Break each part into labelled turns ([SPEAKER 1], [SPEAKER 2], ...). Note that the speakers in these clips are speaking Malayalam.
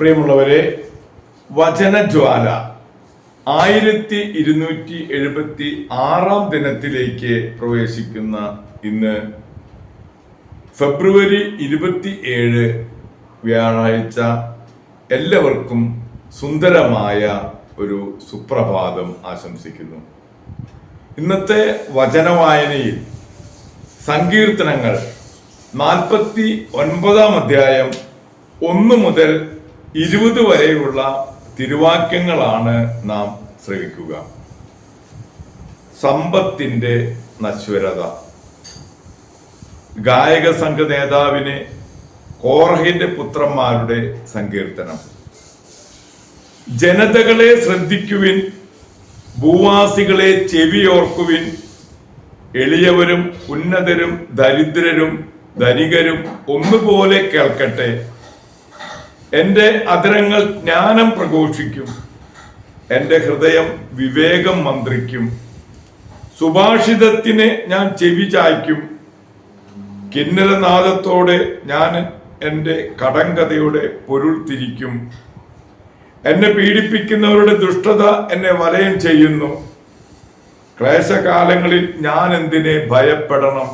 [SPEAKER 1] പ്രിയമുള്ളവരെ വചനജ്വാല ആയിരത്തി ഇരുന്നൂറ്റി എഴുപത്തി ആറാം ദിനത്തിലേക്ക് പ്രവേശിക്കുന്ന ഇന്ന് ഫെബ്രുവരി ഇരുപത്തി ഏഴ് വ്യാഴാഴ്ച എല്ലാവർക്കും സുന്ദരമായ ഒരു സുപ്രഭാതം ആശംസിക്കുന്നു. ഇന്നത്തെ വചനവായനയിൽ സങ്കീർത്തനങ്ങൾ നാൽപ്പത്തി ഒൻപതാം അധ്യായം ഒന്ന് മുതൽ ഇരുപത് വരെയുള്ള തിരുവാക്യങ്ങളാണ് നാം ശ്രവിക്കുക. സമ്പത്തിന്റെ നശ്വരത. ഗായക സംഘ നേതാവിന് കോർഹിന്റെ പുത്രന്മാരുടെ സങ്കീർത്തനം. ജനതകളെ ശ്രദ്ധിക്കുവിൻ ഭൂവാസികളെ ചെവിയോർക്കുവിൻ എളിയവരും ഉന്നതരും ദരിദ്രരും ധനികരും ഒന്നുപോലെ കേൾക്കട്ടെ എന്റെ അധരങ്ങൾ ജ്ഞാനം പ്രഘോഷിക്കും. എന്റെ ഹൃദയം വിവേകം മന്ത്രിക്കും. സുഭാഷിതത്തിന് ഞാൻ ചെവി ചായ്ക്കും. കിന്നരനാദത്തോടെ ഞാൻ എന്റെ കടങ്കഥയുടെ പൊരുൾ തിരിക്കും. എന്നെ പീഡിപ്പിക്കുന്നവരുടെ ദുഷ്ടത എന്നെ വലയം ചെയ്യുന്നു. ക്ലേശകാലങ്ങളിൽ ഞാൻ എന്തിനെ ഭയപ്പെടണം?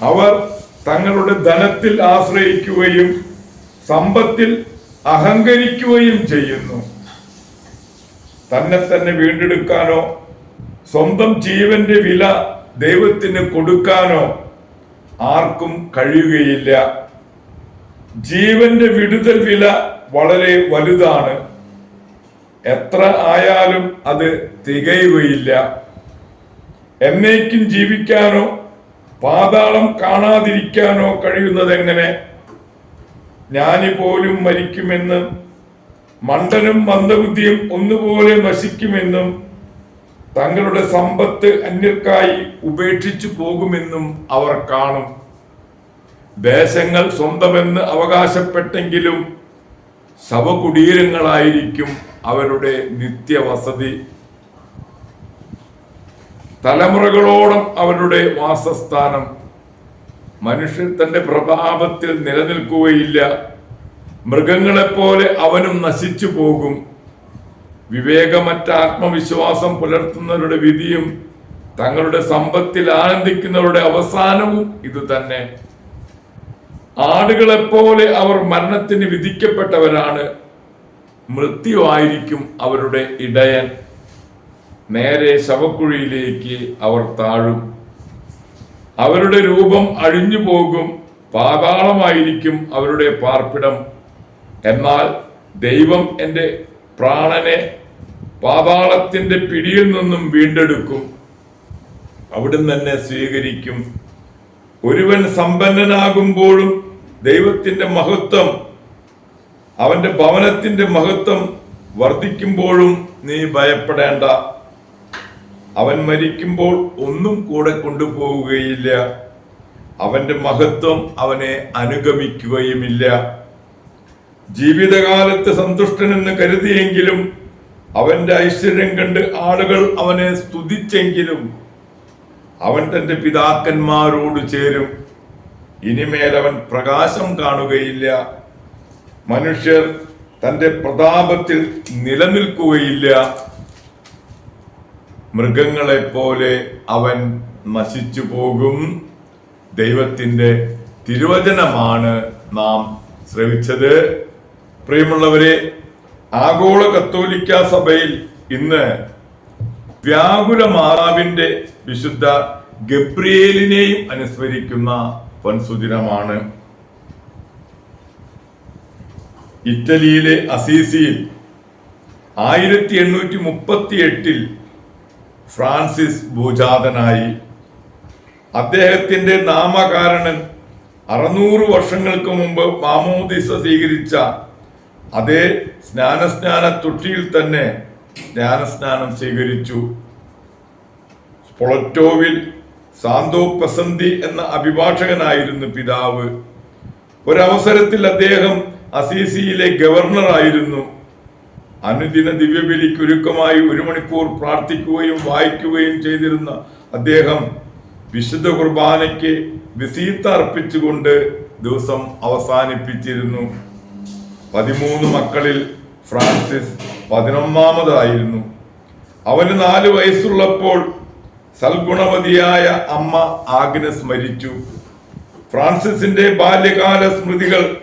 [SPEAKER 1] അവർ തങ്ങളുടെ ധനത്തിൽ ആശ്രയിക്കുകയും സമ്പത്തിൽ അഹങ്കരിക്കുകയും ചെയ്യുന്നു. തന്നെ തന്നെ വീണ്ടെടുക്കാനോ സ്വന്തം ജീവന്റെ വില ദൈവത്തിന് കൊടുക്കാനോ ആർക്കും കഴിയുകയില്ല. ജീവന്റെ വിടുതൽ വില വളരെ വലുതാണ്. എത്ര ആയാലും അത് തികയുകയില്ല. എന്നേക്കും ജീവിക്കാനോ പാതാളം കാണാതിരിക്കാനോ കഴിയുന്നത് എങ്ങനെ ജ്ഞാനി പോലും മരിക്കുമെന്നും മണ്ടനും മന്ദബുദ്ധിയും ഒന്നുപോലെ നശിക്കുമെന്നും തങ്ങളുടെ സമ്പത്ത് അന്യർക്കായി ഉപേക്ഷിച്ചു പോകുമെന്നും അവർ കാണും. ദേശങ്ങൾ സ്വന്തമെന്ന് അവകാശപ്പെട്ടെങ്കിലും ശവകുടീരങ്ങളായിരിക്കും അവരുടെ നിത്യവസതി. തലമുറകളോളം അവരുടെ വാസസ്ഥാനം. മനുഷ്യർ തന്റെ പ്രതാപത്തിൽ നിലനിൽക്കുകയില്ല. മൃഗങ്ങളെപ്പോലെ അവനും നശിച്ചു പോകും. വിവേകമറ്റ ആത്മവിശ്വാസം പുലർത്തുന്നവരുടെ വിധിയും തങ്ങളുടെ സമ്പത്തിൽ ആനന്ദിക്കുന്നവരുടെ അവസാനവും ഇത് തന്നെ. ആടുകളെപ്പോലെ അവർ മരണത്തിന് വിധിക്കപ്പെട്ടവരാണ്. മൃത്യുവായിരിക്കും അവരുടെ ഇടയൻ. നേരെ ശവക്കുഴിയിലേക്ക് അവർ താഴും. അവരുടെ രൂപം അഴിഞ്ഞു പോകും. പാതാളമായിരിക്കും അവരുടെ പാർപ്പിടം. എന്നാൽ ദൈവം എന്റെ പ്രാണനെ പാതാളത്തിന്റെ പിടിയിൽ നിന്നും വീണ്ടെടുക്കും. അവിടുന്ന് തന്നെ സ്വീകരിക്കും. ഒരുവൻ സമ്പന്നനാകുമ്പോഴും ദൈവത്തിന്റെ മഹത്വം അവന്റെ ഭവനത്തിന്റെ മഹത്വം വർദ്ധിക്കുമ്പോഴും നീ ഭയപ്പെടേണ്ട. അവൻ മരിക്കുമ്പോൾ ഒന്നും കൂടെ കൊണ്ടുപോവുകയില്ല. അവന്റെ മഹത്വം അവനെ അനുഗമിക്കുകയുമില്ല. ജീവിതകാലത്ത് സന്തുഷ്ടനെന്ന് കരുതിയെങ്കിലും അവന്റെ ഐശ്വര്യം കണ്ട് ആളുകൾ അവനെ സ്തുതിച്ചെങ്കിലും അവൻ തന്റെ പിതാക്കന്മാരോട് ചേരും. ഇനിമേൽ അവൻ പ്രകാശം കാണുകയില്ല. മനുഷ്യർ തന്റെ പ്രതാപത്തിൽ നിലനിൽക്കുകയില്ല. മൃഗങ്ങളെ പോലെ അവൻ നശിച്ചു പോകും. ദൈവത്തിന്റെ തിരുവചനമാണ് നാം ശ്രവിച്ചത്. പ്രിയമുള്ളവരെ ആഗോള കത്തോലിക്ക സഭയിൽ ഇന്ന് വ്യാകുല മാതാവിന്റെ വിശുദ്ധ ഗബ്രിയേലിനെയും അനുസ്മരിക്കുന്ന പൻസുദിനമാണ് ഇറ്റലിയിലെ അസീസിയിൽ ആയിരത്തി എണ്ണൂറ്റി മുപ്പത്തി എട്ടിൽ ഫ്രാൻസിസ് ഭൂജാതനായി. അദ്ദേഹത്തിന്റെ നാമകാരണൻ അറുന്നൂറ് വർഷങ്ങൾക്ക് മുമ്പ് മാമോദിസ സ്വീകരിച്ച അതേ സ്നാനസ്നാന തൊട്ടിയിൽ തന്നെ സ്നാനസ്നാനം സ്വീകരിച്ചു. പൊളറ്റോവിൽ സാന്തോ പസന്തി എന്ന അഭിഭാഷകനായിരുന്നു പിതാവ്. ഒരവസരത്തിൽ അദ്ദേഹം അസീസിയിലെ ഗവർണർ ആയിരുന്നു അനുദിന ദിവ്യബലിക്ക് ഒരുക്കമായി ഒരു മണിക്കൂർ പ്രാർത്ഥിക്കുകയും വായിക്കുകയും ചെയ്തിരുന്ന അദ്ദേഹം വിശുദ്ധ കുർബാനയ്ക്ക് വിസീത്ത അർപ്പിച്ചുകൊണ്ട് ദിവസം അവസാനിപ്പിച്ചിരുന്നു. പതിമൂന്ന് മക്കളിൽ ഫ്രാൻസിസ് പതിനൊന്നാമതായിരുന്നു. അവന് നാല് വയസ്സുള്ളപ്പോൾ സൽഗുണവതിയായ അമ്മ ആഗ്നസ് മരിച്ചു. ഫ്രാൻസിസിന്റെ ബാല്യകാല സ്മൃതികൾ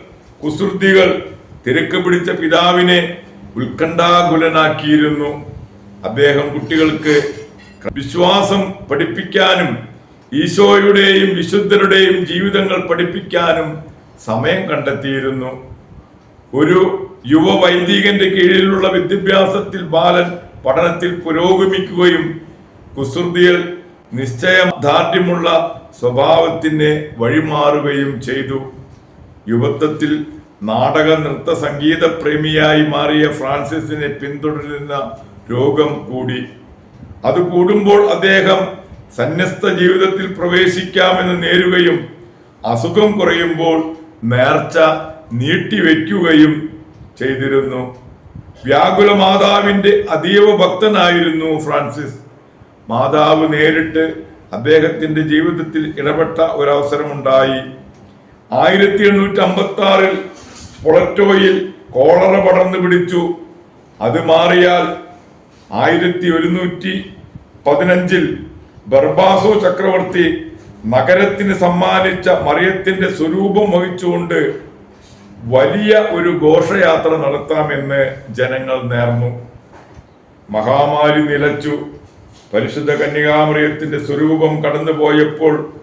[SPEAKER 1] കുസൃതികൾ തിരക്ക് പിടിച്ച പിതാവിനെ ഉത്കണ്ഠാകുലനാക്കിയിരുന്നു. അദ്ദേഹം കുട്ടികൾക്ക് വിശ്വാസം പഠിപ്പിക്കാനും ഈശോയുടെയും വിശുദ്ധരുടെയും ജീവിതങ്ങൾ പഠിപ്പിക്കാനും സമയം കണ്ടെത്തിയിരുന്നു. ഒരു യുവ വൈദികന്റെ കീഴിലുള്ള വിദ്യാഭ്യാസത്തിൽ ബാലൻ പഠനത്തിൽ പുരോഗമിക്കുകയും കുസൃതിയിൽ നിശ്ചയദാർഢ്യമുള്ള സ്വഭാവത്തിന് വഴിമാറുകയും ചെയ്തു. യുവത്വത്തിൽ നാടക നൃത്ത സംഗീത പ്രേമിയായി മാറിയ ഫ്രാൻസിസിനെ പിന്തുടരുന്ന രോഗം കൂടി. അത് കൂടുമ്പോൾ അദ്ദേഹം സന്യസ്ത ജീവിതത്തിൽ പ്രവേശിക്കാമെന്ന് നേരുകയും അസുഖം കുറയുമ്പോൾ നേർച്ച നീട്ടിവെക്കുകയും ചെയ്തിരുന്നു. വ്യാകുല മാതാവിന്റെ അതീവ ഭക്തനായിരുന്നു ഫ്രാൻസിസ്. മാതാവ് നേരിട്ട് അദ്ദേഹത്തിന്റെ ജീവിതത്തിൽ ഇടപെട്ട ഒരവസരമുണ്ടായി. ആയിരത്തി എണ്ണൂറ്റി അമ്പത്തി ആറിൽ സ്പൊളറ്റോയിൽ കോളറ പടർന്നു പിടിച്ചു. അത് മാറിയാൽ ആയിരത്തി ഒരുന്നൂറ്റി പതിനഞ്ചിൽ ബർബാസോ ചക്രവർത്തി നഗരത്തിന് സമ്മാനിച്ച മറിയത്തിന്റെ സ്വരൂപം വഹിച്ചുകൊണ്ട് വലിയ ഒരു ഘോഷയാത്ര നടത്താമെന്ന് ജനങ്ങൾ നേർന്നു. മഹാമാരി നിലച്ചു. പരിശുദ്ധ കന്യകാമറിയത്തിന്റെ സ്വരൂപം കടന്നുപോയപ്പോൾ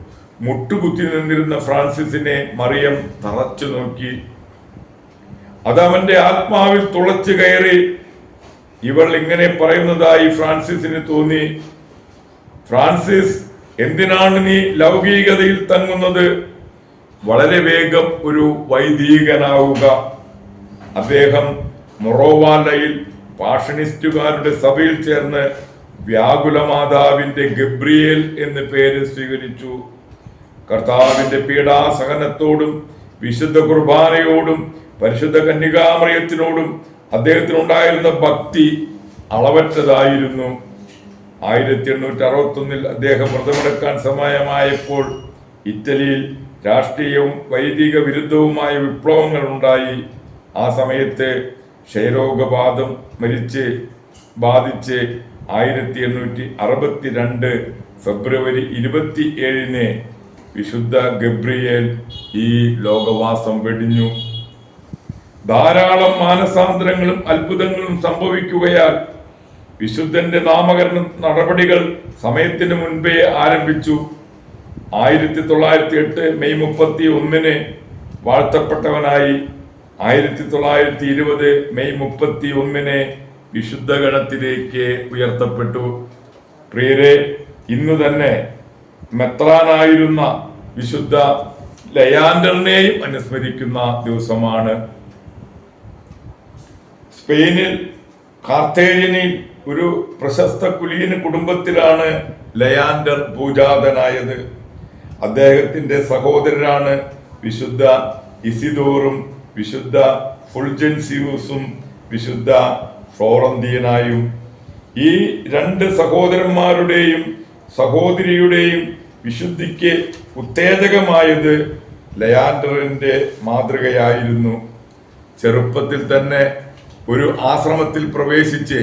[SPEAKER 1] മുട്ടുകുത്തി നിന്നിരുന്ന ഫ്രാൻസിസിനെ മറിയം തറച്ചു നോക്കി അത് അവന്റെ ആത്മാവിൽ തുളച്ചു കയറി. ഇവൾ ഇങ്ങനെ പറയുന്നതായി ഫ്രാൻസിസിന് തോന്നി. ഫ്രാൻസിസ് എന്തിനാണ് നീ ലൗകികതയിൽ തങ്ങുന്നത്? വളരെ വേഗം ഒരു വൈദികനാവുക. അദ്ദേഹം മൊറോവാലയിൽ പാഷണിസ്റ്റുകാരുടെ സഭയിൽ ചേർന്ന് വ്യാകുല മാതാവിന്റെ ഗബ്രിയേൽ എന്ന് പേര് സ്വീകരിച്ചു. കർത്താവിന്റെ പീഡാസഹനത്തോടും വിശുദ്ധ കുർബാനയോടും പരിശുദ്ധ കന്യകാമറിയത്തിനോടും അദ്ദേഹത്തിനുണ്ടായിരുന്ന ഭക്തി അളവറ്റതായിരുന്നു. ആയിരത്തി എണ്ണൂറ്റി അറുപത്തി ഒന്നിൽ അദ്ദേഹം വ്രതമെടുക്കാൻ സമയമായപ്പോൾ ഇറ്റലിയിൽ രാഷ്ട്രീയവും വൈദിക വിരുദ്ധവുമായ വിപ്ലവങ്ങൾ ഉണ്ടായി ആ സമയത്ത് ക്ഷയരോഗബാധം മരിച്ച് ബാധിച്ച് ആയിരത്തി എണ്ണൂറ്റി അറുപത്തി രണ്ട് ഫെബ്രുവരി ഇരുപത്തി ഏഴിന് വിശുദ്ധ ഗബ്രിയേൽ ഈ ലോകവാസം വെടിഞ്ഞു. ധാരാളം മാനസാന്തരങ്ങളും അത്ഭുതങ്ങളും സംഭവിക്കുകയാൽ വിശുദ്ധന്റെ നാമകരണ നടപടികൾ സമയത്തിന് മുൻപേ ആരംഭിച്ചു. ആയിരത്തി തൊള്ളായിരത്തി എട്ട് മെയ് മുപ്പത്തി ഒന്നിന് വാഴ്ത്തപ്പെട്ടവനായി ആയിരത്തി തൊള്ളായിരത്തി ഇരുപത് മെയ് മുപ്പത്തി ഒന്നിന് വിശുദ്ധ ഗണത്തിലേക്ക് ഉയർത്തപ്പെട്ടു. പ്രിയരെ ഇന്ന് തന്നെ മെത്രാനായിരുന്ന വിശുദ്ധ ലയാൻഡറിനെയും അനുസ്മരിക്കുന്ന ദിവസമാണ്. സ്പെയിനിൽ കാർത്തേജിനിൽ ഒരു പ്രശസ്ത കുലീന കുടുംബത്തിലാണ് ലയാൻഡർ പൂജാതനായത് അദ്ദേഹത്തിന്റെ സഹോദരരാണ് വിശുദ്ധ ഇസിദോറും വിശുദ്ധ ഫുൾജൻസിയൂസും വിശുദ്ധ ഫ്ലോറന്തിയനായും. ഈ രണ്ട് സഹോദരന്മാരുടെയും സഹോദരിയുടെയും വിശുദ്ധിക്ക് ഉത്തേജകമായത് ലയാൻഡറിന്റെ മാതൃകയായിരുന്നു. ചെറുപ്പത്തിൽ തന്നെ ഒരു ആശ്രമത്തിൽ പ്രവേശിച്ച്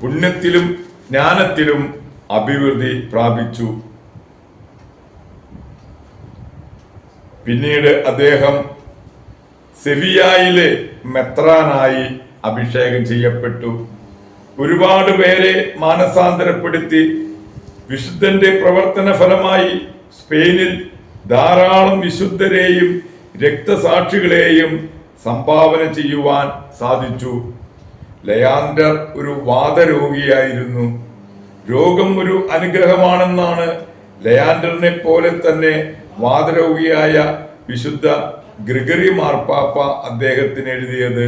[SPEAKER 1] പുണ്യത്തിലും ജ്ഞാനത്തിലും അഭിവൃദ്ധി പ്രാപിച്ചു. പിന്നീട് അദ്ദേഹം സെവിയായിലെ മെത്രാനായി അഭിഷേകം ചെയ്യപ്പെട്ടു. ഒരുപാട് പേരെ മാനസാന്തരപ്പെടുത്തി വിശുദ്ധന്റെ പ്രവർത്തന ഫലമായി സ്പെയിനിൽ ധാരാളം വിശുദ്ധരെയും രക്തസാക്ഷികളെയും സംഭാവന ചെയ്യുവാൻ സാധിച്ചു. ലയാൻഡർ ഒരു വാദരോഗിയായിരുന്നു. രോഗം ഒരു അനുഗ്രഹമാണെന്നാണ് ലയാൻഡറിനെ പോലെ തന്നെ വാദരോഗിയായ വിശുദ്ധ ഗ്രിഗറി മാർപ്പാപ്പ അദ്ദേഹത്തിന് എഴുതിയത്.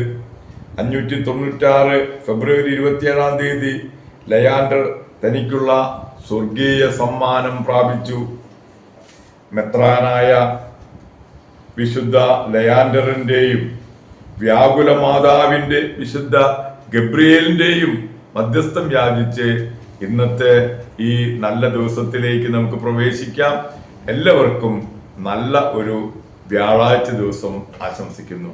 [SPEAKER 1] അഞ്ഞൂറ്റി തൊണ്ണൂറ്റാറ് ഫെബ്രുവരി ഇരുപത്തിയേഴാം തീയതി ലയാൻഡർ തനിക്കുള്ള സ്വർഗീയ സമ്മാനം പ്രാപിച്ചു. മെത്രാനായ വിശുദ്ധ ലയാൻഡറിന്റെയും വ്യാകുല മാതാവിന്റെ വിശുദ്ധ ഗബ്രിയേലിന്റെയും മധ്യസ്ഥം യാചിച്ച് ഇന്നത്തെ ഈ നല്ല ദിവസത്തിലേക്ക് നമുക്ക് പ്രവേശിക്കാം. എല്ലാവർക്കും നല്ല ഒരു വ്യാഴാഴ്ച ദിവസം ആശംസിക്കുന്നു.